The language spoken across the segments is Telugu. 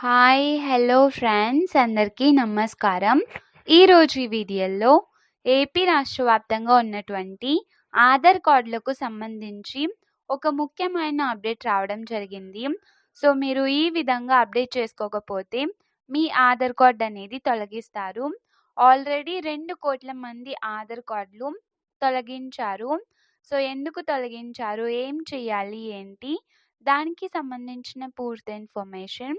హాయ్ హలో ఫ్రెండ్స్ అందరికీ నమస్కారం. ఈరోజు ఈ వీడియోలో ఏపీ రాష్ట్ర వ్యాప్తంగా ఉన్నటువంటి ఆధార్ కార్డులకు సంబంధించి ఒక ముఖ్యమైన అప్డేట్ రావడం జరిగింది. సో మీరు ఈ విధంగా అప్డేట్ చేసుకోకపోతే మీ ఆధార్ కార్డ్ అనేది తొలగిస్తారు. ఆల్రెడీ రెండు కోట్ల మంది ఆధార్ కార్డులు తొలగించారు. సో ఎందుకు తొలగించారు? ఏం చేయాలి? ఏంటి? దానికి సంబంధించిన పూర్తి ఇన్ఫర్మేషన్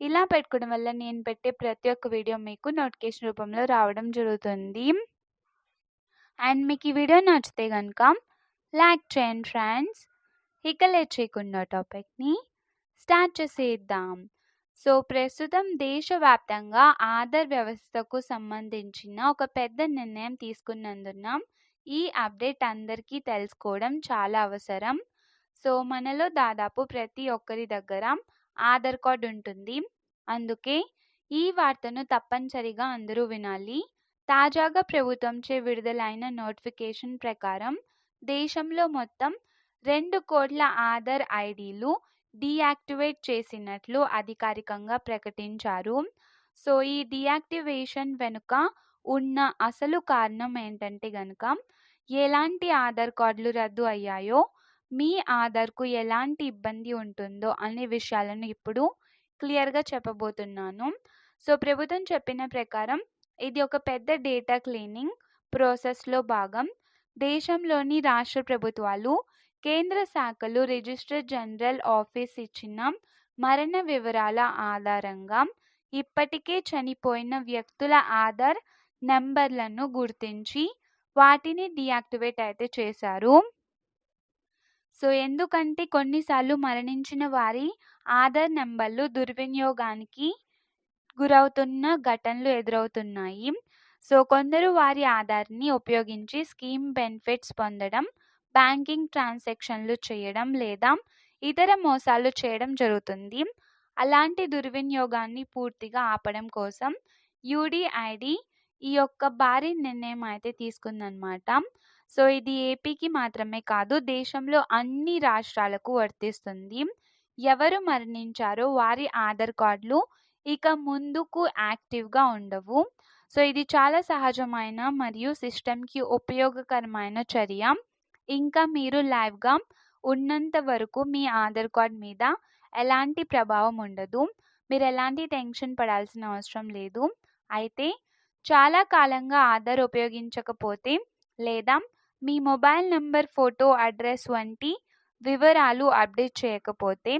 ఇలా పెట్టుకోవడం వల్ల నేను పెట్టే ప్రతి ఒక్క వీడియో మీకు నోటిఫికేషన్ రూపంలో రావడం జరుగుతుంది. అండ్ మీకు ఈ వీడియో నచ్చితే కనుక లైక్ చేయండి ఫ్రెండ్స్. ఇక లేట్ చేయకుండా టాపిక్ని స్టార్ట్ చేసేద్దాం. సో ప్రస్తుతం దేశవ్యాప్తంగా ఆధార్ వ్యవస్థకు సంబంధించిన ఒక పెద్ద నిర్ణయం తీసుకున్నందున ఈ అప్డేట్ అందరికీ తెలుసుకోవడం చాలా అవసరం. సో మనలో దాదాపు ప్రతి ఒక్కరి దగ్గర ఆధార్ కార్డ్ ఉంటుంది. అందుకే ఈ వార్తను తప్పనిసరిగా అందరూ వినాలి. తాజాగా ప్రభుత్వంచే విడుదలైన నోటిఫికేషన్ ప్రకారం దేశంలో మొత్తం రెండు కోట్ల ఆధార్ ఐడీలు డీయాక్టివేట్ చేసినట్లు అధికారికంగా ప్రకటించారు. సో ఈ డీయాక్టివేషన్ వెనుక ఉన్న అసలు కారణం ఏంటంటే కనుక ఎలాంటి ఆధార్ కార్డులు రద్దు అయ్యాయో మీ ఆధార్కు ఎలాంటి ఇబ్బంది ఉంటుందో అనే విషయాలను ఇప్పుడు క్లియర్గా చెప్పబోతున్నాను. సో ప్రభుత్వం చెప్పిన ప్రకారం ఇది ఒక పెద్ద డేటా క్లీనింగ్ ప్రాసెస్లో భాగం. దేశంలోని రాష్ట్ర ప్రభుత్వాలు కేంద్ర శాఖలు రిజిస్టర్ జనరల్ ఆఫీస్ ఇచ్చిన మరణ వివరాల ఆధారంగా ఇప్పటికే చనిపోయిన వ్యక్తుల ఆధార్ నెంబర్లను గుర్తించి వాటిని డియాక్టివేట్ అయితే చేశారు. సో ఎందుకంటే కొన్నిసార్లు మరణించిన వారి ఆధార్ నెంబర్లు దుర్వినియోగానికి గురవుతున్న ఘటనలు ఎదురవుతున్నాయి. సో కొందరు వారి ఆధార్ని ఉపయోగించి స్కీమ్ బెనిఫిట్స్ పొందడం బ్యాంకింగ్ ట్రాన్సాక్షన్లు చేయడం లేదా ఇతర మోసాలు చేయడం జరుగుతుంది. అలాంటి దుర్వినియోగాన్ని పూర్తిగా ఆపడం కోసం యూడిఐడి ఈ యొక్క భారీ నిర్ణయం అయితే తీసుకుందనమాట సో ఇది ఏపీకి మాత్రమే కాదు దేశంలో అన్ని రాష్ట్రాలకు వర్తిస్తుంది. ఎవరు మరణించారో వారి ఆధార్ కార్డులు ఇక ముందుకు యాక్టివ్గా ఉండవు. సో ఇది చాలా సహజమైన మరియు సిస్టమ్కి ఉపయోగకరమైన చర్య. ఇంకా మీరు లైవ్గా ఉన్నంత వరకు మీ ఆధార్ కార్డ్ మీద ఎలాంటి ప్రభావం ఉండదు. మీరు ఎలాంటి టెన్షన్ పడాల్సిన అవసరం లేదు. అయితే చాలా కాలంగా ఆధార్ ఉపయోగించకపోతే లేదా మీ మొబైల్ నెంబర్ ఫోటో అడ్రస్ వంటి వివరాలు అప్డేట్ చేయకపోతే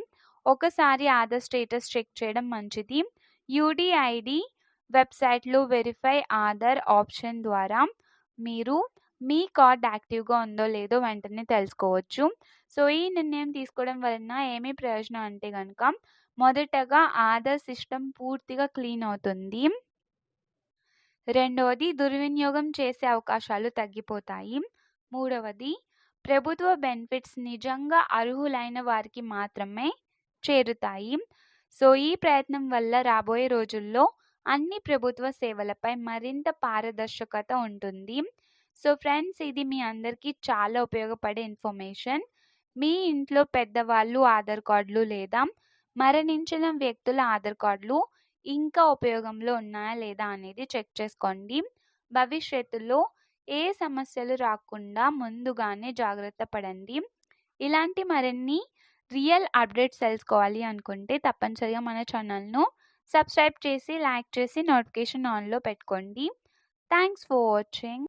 ఒకసారి ఆధార్ స్టేటస్ చెక్ చేయడం మంచిది. యూడిఐడి వెబ్సైట్లో వెరిఫై ఆధార్ ఆప్షన్ ద్వారా మీరు మీ కార్డ్ యాక్టివ్గా ఉందో లేదో వెంటనే తెలుసుకోవచ్చు. సో ఈ నిర్ణయం తీసుకోవడం వలన ఏమీ ప్రయోజనం అంటే కనుక మొదటగా ఆధార్ సిస్టమ్ పూర్తిగా క్లీన్ అవుతుంది. రెండవది దుర్వినియోగం చేసే అవకాశాలు తగ్గిపోతాయి. మూడవది ప్రభుత్వ బెనిఫిట్స్ నిజంగా అర్హులైన వారికి మాత్రమే చేరుతాయి. సో ఈ ప్రయత్నం వల్ల రాబోయే రోజుల్లో అన్ని ప్రభుత్వ సేవలపై మరింత పారదర్శకత ఉంటుంది. సో ఫ్రెండ్స్ ఇది మీ అందరికీ చాలా ఉపయోగపడే ఇన్ఫర్మేషన్. మీ ఇంట్లో పెద్దవాళ్ళు ఆధార్ కార్డులు లేదా మరణించిన వ్యక్తుల ఆధార్ కార్డులు ఇంకా ఉపయోగంలో ఉన్నాయా లేదా అనేది చెక్ చేసుకోండి. భవిష్యత్తులో ఏ సమస్యలు రాకుండా ముందుగానే జాగ్రత్త పడండి. ఇలాంటి మరిన్ని రియల్ అప్డేట్స్ తెలుసుకోవాలి అనుకుంటే తప్పనిసరిగా మన ఛానల్ను సబ్స్క్రైబ్ చేసి లైక్ చేసి నోటిఫికేషన్ ఆన్లో పెట్టుకోండి. Thanks for watching.